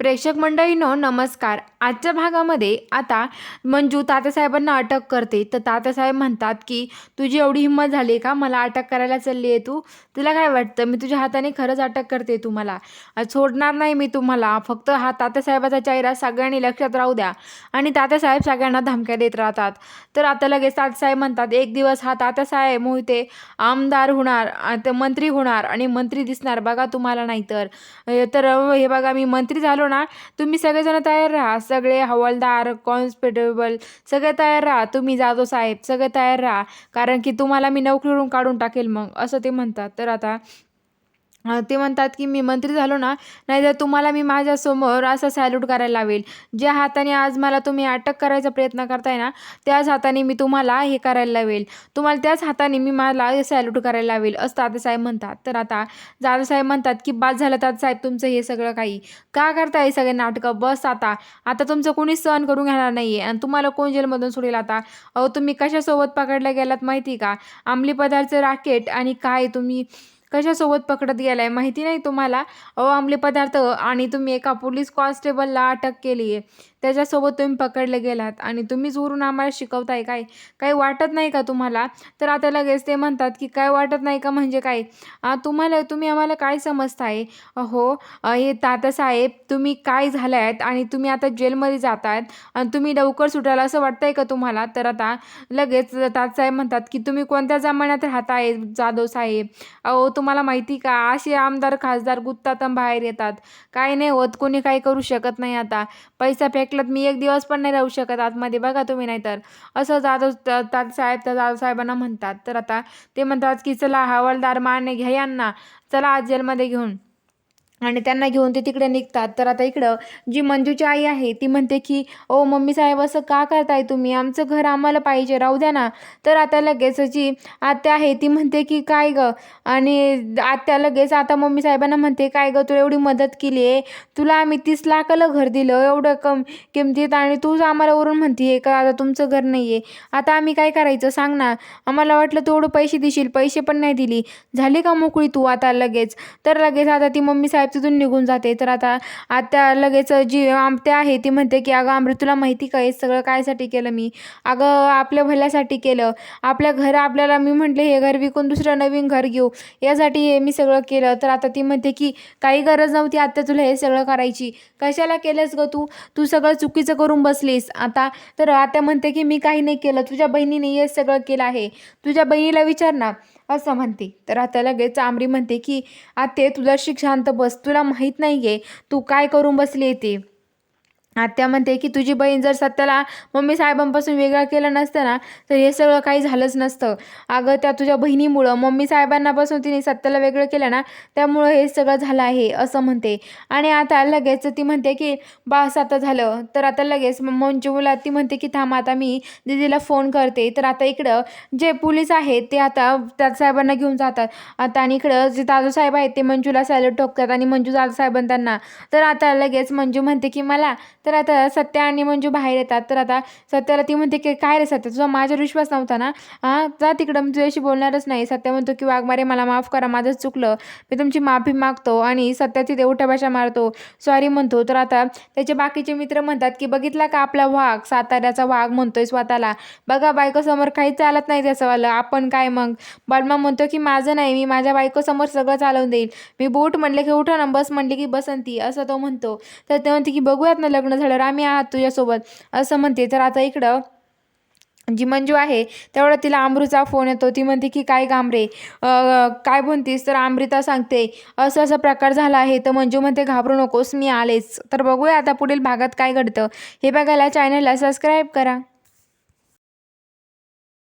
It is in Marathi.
प्रेक्षक मंडळीनो नमस्कार. आजच्या भागामध्ये आता मंजू तात्यासाहेबांना अटक करते. तर तात्यासाहेब म्हणतात की तुझी एवढी हिंमत झाली का? मला अटक करायला चालली आहे तू. तुला काय वाटतं? मी तुझ्या हाताने खरंच अटक करते तुम्हाला. सोडणार नाही मी तुम्हाला. फक्त हा तात्यासाहेबाचा चेहरा सगळ्यांनी लक्षात राहू द्या. आणि तात्यासाहेब सगळ्यांना धमक्या देत राहतात. तर आता लगेच तात्यासाहेब म्हणतात एक दिवस हा तात्यासाहेब मोहिते आमदार होणार मंत्री होणार आणि मंत्री दिसणार. बघा तुम्हाला नाही तर तर हे बघा मी मंत्री झालो ना तुम्ही सगळेजण तयार राहा. सगळे हवालदार कॉन्स्टेबल सगळे तयार राहा. तुम्ही जाधव साहेब सगळे तयार राहा. कारण की तुम्हाला मी नोकरीवरून काढून टाकेल मग. असं ते म्हणतात. तर आता ते म्हणतात की मी मंत्री झालो ना नाहीतर तुम्हाला मी माझ्यासमोर असं सॅल्यूट करायला लावेल. ज्या हाताने आज मला तुम्ही अटक करायचा प्रयत्न करताय ना त्याच हाताने मी तुम्हाला हे करायला लावेल. तुम्हाला त्याच हाताने मी मला सॅल्यूट करायला लावेल असं दादासाहेब म्हणतात. तर आता दादासाहेब म्हणतात की बाद झालं दादासाहेब तुमचं हे सगळं काही. का करताय हे सगळे नाटकं? बस आता. आता तुमचं कोणी सहन करून घेणार नाही आहे आणि तुम्हाला कोण जेलमधून सोडेल आता? अहो तुम्ही कशासोबत पकडल्या गेलात माहिती का? अंमली पदार्थ राकेट आणि काय तुम्ही कशासोबत पकडत गेलाय माहिती नाही तुम्हाला? अहो अंमली पदार्थ आणि तुम्ही एका पोलीस कॉन्स्टेबलला अटक केली आहे त्याच्यासोबत तुम्ही पकडले गेलात आणि तुम्हीच वरून आम्हाला शिकवताय काय? काही वाटत नाही का तुम्हाला? तर आता लगेच ते म्हणतात की काय वाटत नाही का म्हणजे काय? तुम्हाला तुम्ही आम्हाला काय समजताय? हो हे तातासाहेब तुम्ही काय झालं आहेत आणि तुम्ही आता जेलमध्ये जात आहेत आणि तुम्ही लवकर सुटायला असं वाटतंय का तुम्हाला? तर आता लगेच तात्यासाहेब म्हणतात की तुम्ही कोणत्या जमान्यात राहताय जाधव साहेब? अहो तुम्हाला माहिती का? असे आमदार खासदार गुत्तात आणि बाहेर येतात. काय नाही होत कोणी काही करू शकत नाही आता. पैसा फेक ऐकलं मी एक दिवस पण नाही राहू शकत आतमध्ये बघा तुम्ही नाही तर असं जाधव तात्यासाहेब त्या जाधव साहेबांना म्हणतात. तर आता ते म्हणतात की चला हवालदार माने घ्या यांना. चला आज जेलमध्ये घेऊन. आणि त्यांना घेऊन ते तिकडे निघतात. तर आता इकडं जी मंजूची आई आहे ती म्हणते की ओ मम्मी साहेब असं का करताय तुम्ही? आमचं घर आम्हाला पाहिजे राहू द्या ना. तर आता लगेच जी आत्या आहे ती म्हणते की काय गं? आणि आत्या लगेच आता मम्मी साहेबांना म्हणते काय गं तुला एवढी मदत केली आहे? तुला आम्ही तीस लाखाला घर दिलं एवढं कम किमतीत आणि तूच आम्हाला वरून म्हणते का आता तुमचं घर नाही आहे आता आम्ही काय करायचं सांग ना? आम्हाला वाटलं तू एवढं पैसे देशील पैसे पण नाही दिली. झाली का मोकळी तू आता लगेच? तर लगेच आता ती मम्मी साहेब तिथून निघून जाते. तर आता आत्या लगेच जी आमत्या आहे ती म्हणते की अगं अमृत तुला माहिती का हे सगळं कायसाठी केलं मी? अगं आपल्या भल्यासाठी केलं. आपल्या घर आपल्याला मी म्हटले हे घर विकून दुसरं नवीन घर घेऊ. यासाठी हे मी सगळं केलं. तर आता ती म्हणते की काही गरज नव्हती आत्या तुला हे सगळं करायची. कशाला केलंस गं तू? तू सगळं चुकीचं करून बसलीस. आता तर आता म्हणते की मी काही नाही केलं. तुझ्या बहिणीने हे सगळं केलं आहे. तुझ्या बहिणीला विचार ना. असं म्हणते. तर आता लगेच आमरी म्हणते की आते तुझं शांत बस. तुला माहीत नाही आहे तू काय करून बसली ते? आत्या म्हणते की तुझी बहीण जर सत्याला मम्मी साहेबांपासून वेगळं केलं नसतं ना तर हे सगळं काही झालंच नसतं. अगं त्या तुझ्या बहिणीमुळं मम्मी साहेबांनापासून तिने सत्याला वेगळं केलं ना त्यामुळं हे सगळं झालं आहे असं म्हणते. आणि आता लगेच ती म्हणते की बास आता झालं. तर आता लगेच मंजूला ती म्हणते की थांब आता मी दीदीला फोन करते. तर आता इकडं जे पोलीस आहेत ते आता त्या साहेबांना घेऊन जातात. आता आणि इकडं जे दादू साहेब आहेत ते मंजूला सॅलड ठोकतात आणि मंजू दादू साहेबांना त्यांना तर आता लगेच मंजू म्हणते की मला तर आता सत्या आणि मंजू बाहेर येतात. तर आता सत्याला ती म्हणते की काय रे सत्या तुझा माझ्यावर विश्वास नव्हता ना? हां जा तिकडं मी तुझ्याशी बोलणारच नाही. सत्या म्हणतो की वाघमारे मला माफ करा माझं चुकलं. मी तुमची माफी मागतो आणि सत्या तिथे उठ्या भाषा मारतो. सॉरी म्हणतो. तर आता त्याचे बाकीचे मित्र म्हणतात की बघितला का आपला वाघ? साताऱ्याचा वाघ म्हणतोय स्वतःला. बघा बायकोसमोर काही चालत नाही त्याचंवालं आपण काय मग? बलमा म्हणतो की माझं नाही. मी माझ्या बायकोसमोर सगळं चालवून देईल. मी बूट म्हणले की उठा ना बस म्हणले की बसंती. असं तो म्हणतो. तर ते म्हणते की बघूयात ना लग्न झाल्यावर आम्ही आहात तुझ्यासोबत. असं म्हणते. तर आता इकडं जी मंजू आहे तेवढं तिला अमृता फोन येतो. ती म्हणते की काय गांबरे काय म्हणतीस? तर अमृता सांगते असं असं प्रकार झाला आहे. तर मंजू म्हणते घाबरू नकोस मी आलेच. तर बघूया आता पुढील भागात काय घडतं. हे बघायला चॅनलला सबस्क्राईब करा.